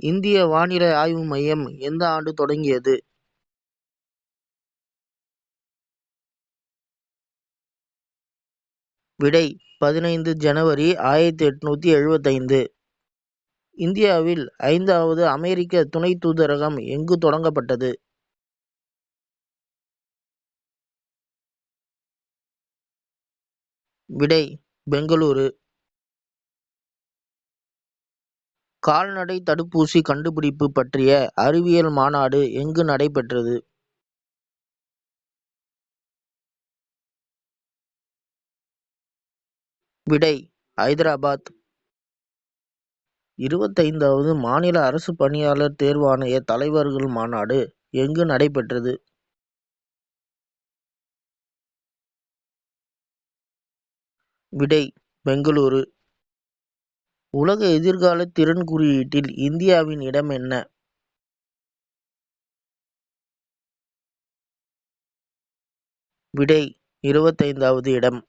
இந்திய வானிலை ஆய்வு மையம் எந்த ஆண்டு தொடங்கியது? விடை பதினைந்து ஜனவரி ஆயிரத்தி எட்நூத்தி எழுபத்தைந்து இந்தியாவில் ஐந்தாவது அமெரிக்க துணை தூதரகம் எங்கு தொடங்கப்பட்டது? விடை பெங்களூரு. கால்நடை தடுப்பூசி கண்டுபிடிப்பு பற்றிய அறிவியல் மாநாடு எங்கு நடைபெற்றது? விடை ஐதராபாத். இருபத்தைந்தாவது மாநில அரசு பணியாளர் தேர்வாணைய தலைவர்கள் மாநாடு எங்கு நடைபெற்றது? விடை பெங்களூரு. உலக எதிர்கால திறன் குறியீட்டில் இந்தியாவின் இடம் என்ன? விடை இருபத்தைந்தாவது இடம்.